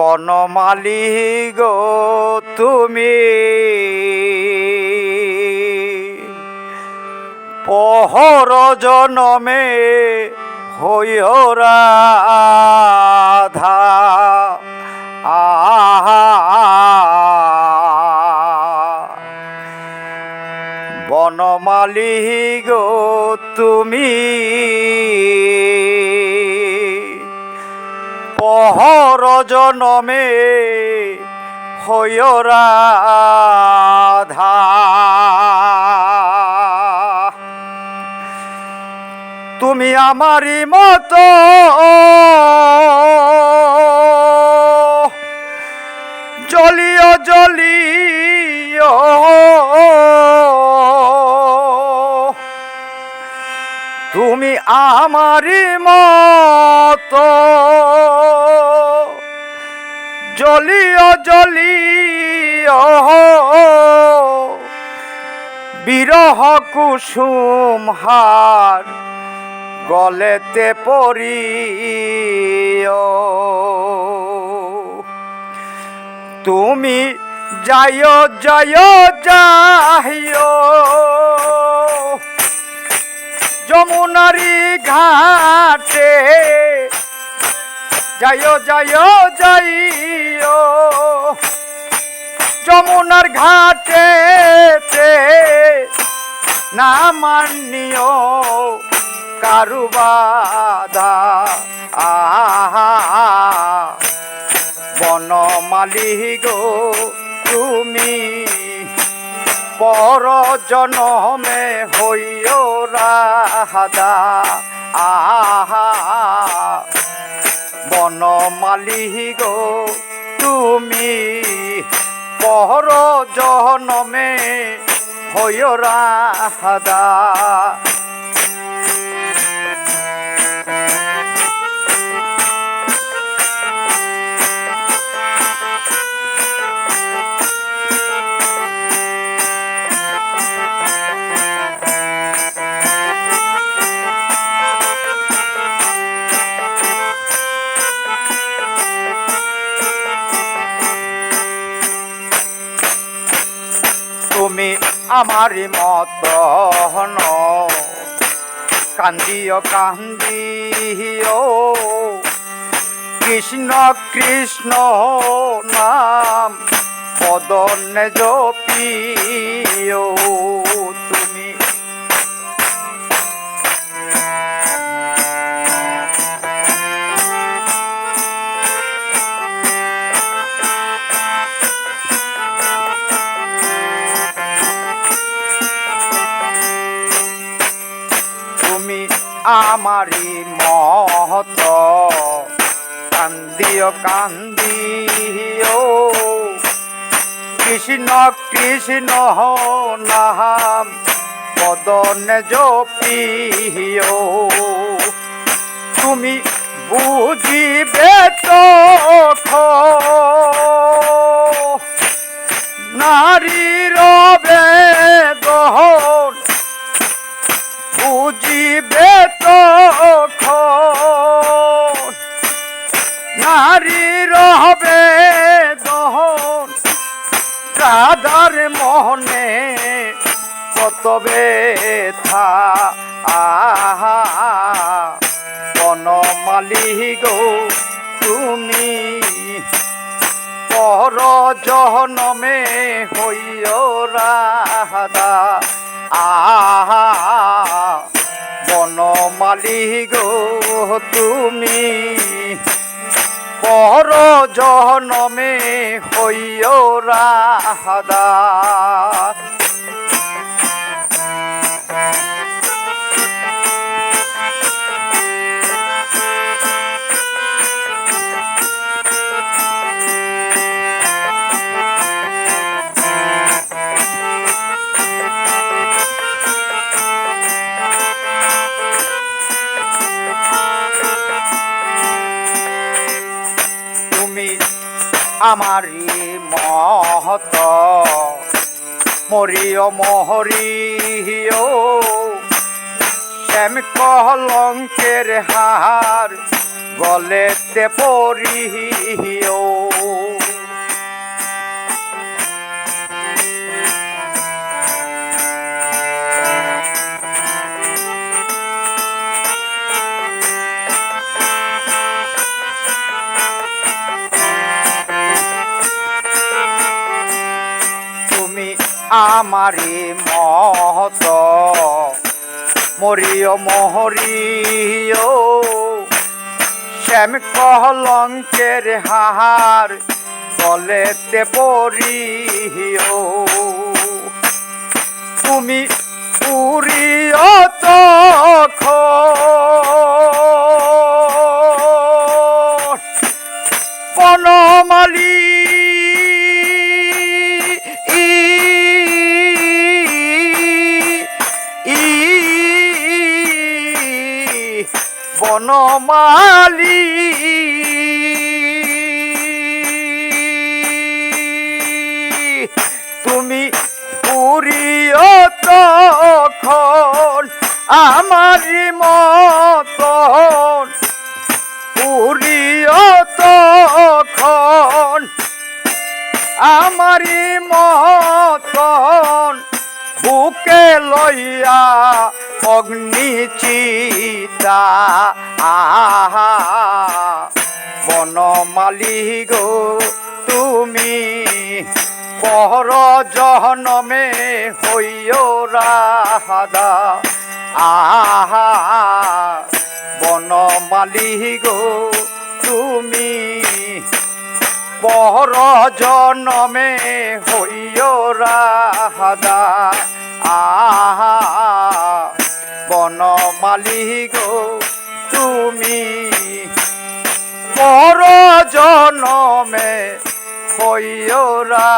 বনমালী গো তুমি। পহর জনমে আহা। বনমালী জনমে হইও রাধা। তুমি আমারই মতো জলিও জলিও তুমি আমারই মতো জলিও জলিও বিরহ কুসুম হার গলেতে পড়িও তুমি যাইও যাইও যাইও। যমুনারি ঘাটে যাইও যাইও যাইও। যমুনার ঘাটে না মানিও কারুবাদা আহা বনমালী গো, তুমি পর জনমে হইও রাধা। আহা বনমালী গো জনমে হইও রাধা আমারই হন কান্দিও কান্দিও কৃষ্ণ কৃষ্ণ নাম পদনে জপিও। আমারি মহত। কান্দিও কান্দিও। কৃষ্ণ কৃষ্ণ নাম পদনে জপিও তুমি বুঝিবে তো নারীর বেদন বুঝিবে নারীর হবে দহন রাধার মোহনে কত ব্যথা। আহা বনমালী গো, তুমি পর জহনমে হইও রাধা। আহা বনমালী গো, তুমি পর জহনমে হইও রাধা আমারি মহত। মরিও মহরিও শ্যাম কলঙ্কের হার গলেতে পরিও আমারি মহত। মরিয় মহরিয় শ্যাম কলঙ্কের হাহার গলেতে পরিও তুমি বনমালী তুমি পুরিও তখন আমার মতন। পুরিও তখন আমারি মতন। বুকে লইয়া অগ্নি চিতা, আহা। বনমালী গো, তুমি পর জহনমে হইও রাধা আহা। বনমালী গো, তুমি পর জনমে হইও রাধা গো তুমি। পর জনমে হইয়রা